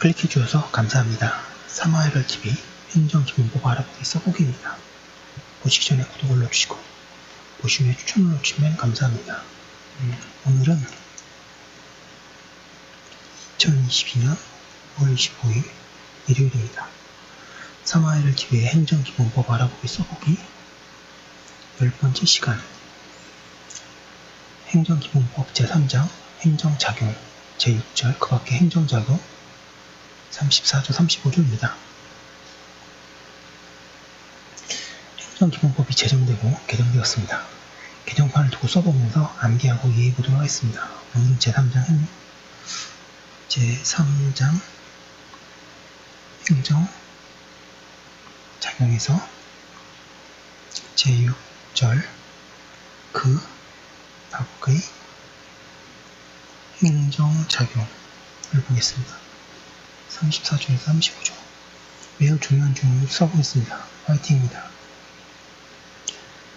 클릭해 주셔서 감사합니다. 사마이벌TV 행정기본법 알아보기 써보기입니다. 보시기 전에 구독을 눌러주시고 보시 후에 추천을 눌러주시면 감사합니다. 음, 오늘은 2022년 5월 25일 일요일입니다. 사마이벌TV의 행정기본법 알아보기 써보기 10번째 시간 행정기본법 제3장 행정작용 제6절 그 밖에 행정작용 34조 35조입니다. 행정 기본법이 제정되고 개정되었습니다. 개정판을 두고 써보면서 암기하고 이해해 보도록 하겠습니다. 오늘은 제3장 행, 제3장 행정 작용에서 제6절 그 밖의 행정작용을 보겠습니다. 34조에서 35조 매우 중요한 주문을 써보겠습니다. 화이팅입니다.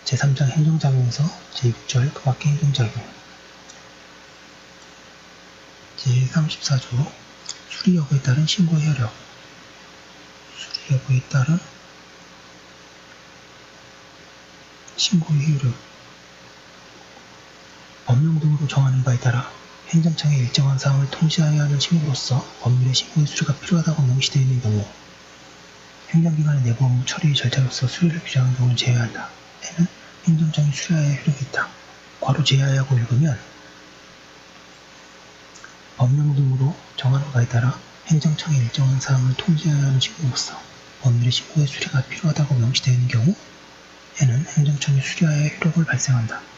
제3장 행정작용에서 제6절 그 밖의 행정작용 제34조 수리 여부에 따른 신고의 효력 수리 여부에 따른 신고의 효력 법령 등으로 정하는 바에 따라 행정청의 일정한 사항을 통지하여야 하는 신고로서 법률의 신고의 수리가 필요하다고 명시되어 있는 경우 행정기관의 내부 업무 처리 절차로서 수리를 규정하는 경우는 제외한다. 에는 행정청이 수리하여야 효력이 있다. 괄호 제외하고 읽으면 법령 등으로 정하는 바에 따라 행정청의 일정한 사항을 통지하여야 하는 신고로서 법률의 신고의 수리가 필요하다고 명시되어 있는 경우 에는 행정청이 수리하여야 효력을 발생한다.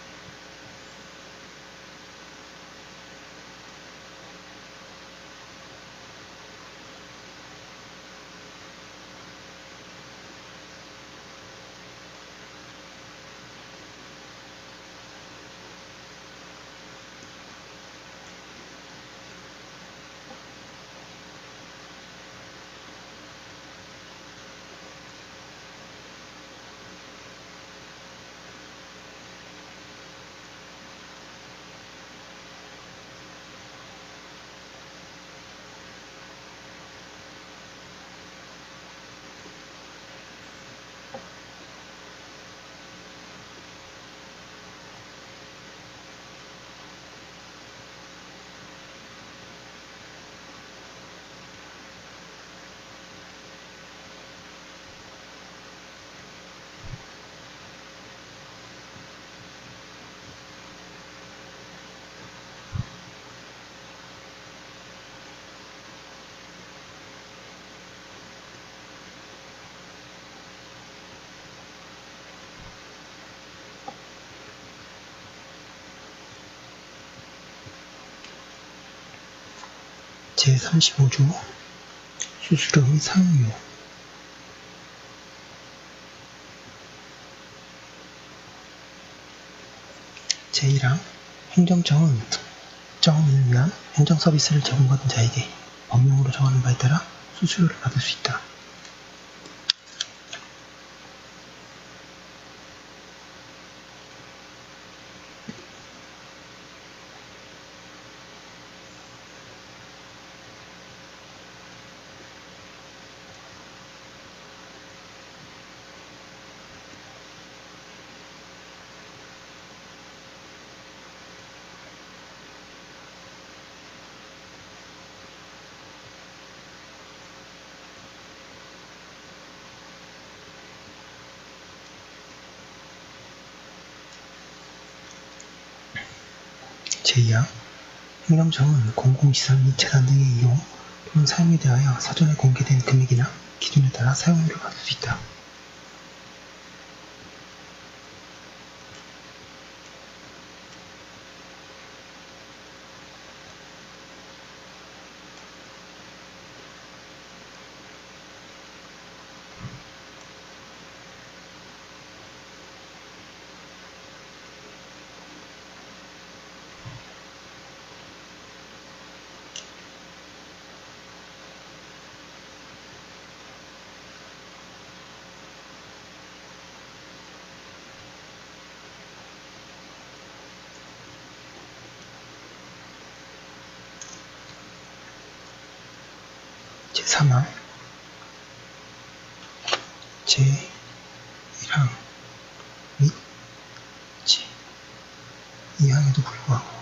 제35조 수수료의 사용료 제1항 행정청은 특정 일을 위한 행정 서비스를 제공받은 자에게 법령으로 정하는 바에 따라 수수료를 받을 수 있다. 제2항 행정청은 공공시설 및 재산 등의 이용 또는 사용에 대하여 사전에 공개된 금액이나 기준에 따라 사용료를 받을 수 있다. 제3항 제1항 및 제2항에도 불구하고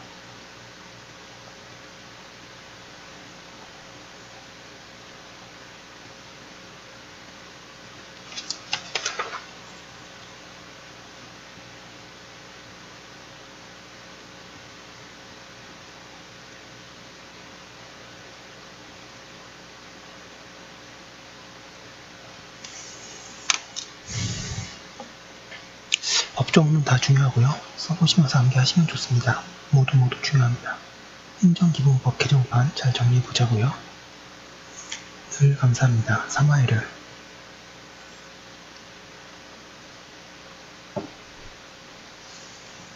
법조문은 다 중요하고요. 써보시면서 암기하시면 좋습니다. 모두 모두 중요합니다. 행정기본법 개정판 잘 정리해보자고요. 늘 감사합니다. 3화일을